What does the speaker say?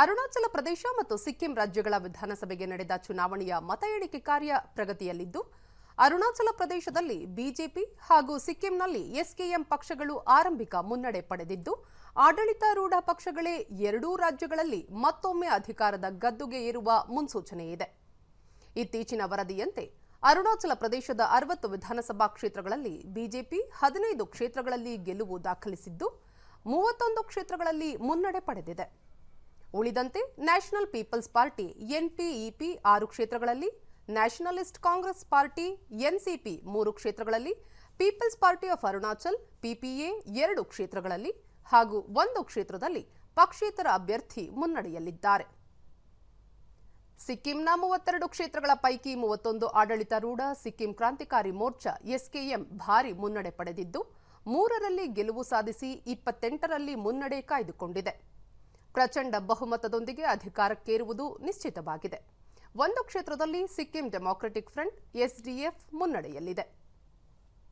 ಅರುಣಾಚಲ ಪ್ರದೇಶ ಮತ್ತು ಸಿಕ್ಕಿಂ ರಾಜ್ಯಗಳ ವಿಧಾನಸಭೆಗೆ ನಡೆದ ಚುನಾವಣೆಯ ಮತ ಎಣಿಕೆ ಕಾರ್ಯ ಪ್ರಗತಿಯಲ್ಲಿದ್ದು, ಅರುಣಾಚಲ ಪ್ರದೇಶದಲ್ಲಿ ಬಿಜೆಪಿ ಹಾಗೂ ಸಿಕ್ಕಿಂನಲ್ಲಿ ಎಸ್ಕೆಎಂ ಪಕ್ಷಗಳು ಆರಂಭಿಕ ಮುನ್ನಡೆ ಪಡೆದಿದ್ದು, ಆಡಳಿತಾರೂಢ ಪಕ್ಷಗಳೇ ಎರಡೂ ರಾಜ್ಯಗಳಲ್ಲಿ ಮತ್ತೊಮ್ಮೆ ಅಧಿಕಾರದ ಗದ್ದುಗೆ ಇರುವ ಮುನ್ಸೂಚನೆ ಇದೆ. ಇತ್ತೀಚಿನ ವರದಿಯಂತೆ, ಅರುಣಾಚಲ ಪ್ರದೇಶದ ಅರವತ್ತು ವಿಧಾನಸಭಾ ಕ್ಷೇತ್ರಗಳಲ್ಲಿ ಬಿಜೆಪಿ ಹದಿನೈದು ಕ್ಷೇತ್ರಗಳಲ್ಲಿ ಗೆಲುವು ದಾಖಲಿಸಿದ್ದು, ಮೂವತ್ತೊಂದು ಕ್ಷೇತ್ರಗಳಲ್ಲಿ ಮುನ್ನಡೆ ಪಡೆದಿದೆ. ಉಳಿದಂತೆ ನ್ಯಾಷನಲ್ ಪೀಪಲ್ಸ್ ಪಾರ್ಟಿ ಎನ್ಪಿಇಪಿ ಆರು ಕ್ಷೇತ್ರಗಳಲ್ಲಿ, ನ್ಯಾಷನಲಿಸ್ಟ್ ಕಾಂಗ್ರೆಸ್ ಪಾರ್ಟಿ ಎನ್ಸಿಪಿ ಮೂರು ಕ್ಷೇತ್ರಗಳಲ್ಲಿ, People's Party of Arunachal PPA ಎರಡು ಕ್ಷೇತ್ರಗಳಲ್ಲಿ ಹಾಗೂ ಒಂದು ಕ್ಷೇತ್ರದಲ್ಲಿ ಪಕ್ಷೇತರ ಅಭ್ಯರ್ಥಿ ಮುನ್ನಡೆಯಲ್ಲಿದ್ದಾರೆ. ಸಿಕ್ಕಿಂನ ಮೂವತ್ತೆರಡು ಕ್ಷೇತ್ರಗಳ ಪೈಕಿ ಮೂವತ್ತೊಂದು ಆಡಳಿತಾರೂಢ ಸಿಕ್ಕಿಂ ಕ್ರಾಂತಿಕಾರಿ ಮೋರ್ಚಾ ಎಸ್ಕೆಎಂ ಭಾರಿ ಮುನ್ನಡೆ ಪಡೆದಿದ್ದು, ಮೂರರಲ್ಲಿ ಗೆಲುವು ಸಾಧಿಸಿ ಇಪ್ಪತ್ತೆಂಟರಲ್ಲಿ ಮುನ್ನಡೆ ಕಾಯ್ದುಕೊಂಡಿದೆ. ಪ್ರಚಂಡ ಬಹುಮತದೊಂದಿಗೆ ಅಧಿಕಾರಕ್ಕೇರುವುದು ನಿಶ್ಚಿತವಾಗಿದೆ. ಒಂದು ಕ್ಷೇತ್ರದಲ್ಲಿ ಸಿಕ್ಕಿಂ ಡೆಮಾಕ್ರೆಟಿಕ್ ಫ್ರಂಟ್ ಎಸ್ಡಿಎಫ್ ಮುನ್ನಡೆಯಲ್ಲಿದೆ.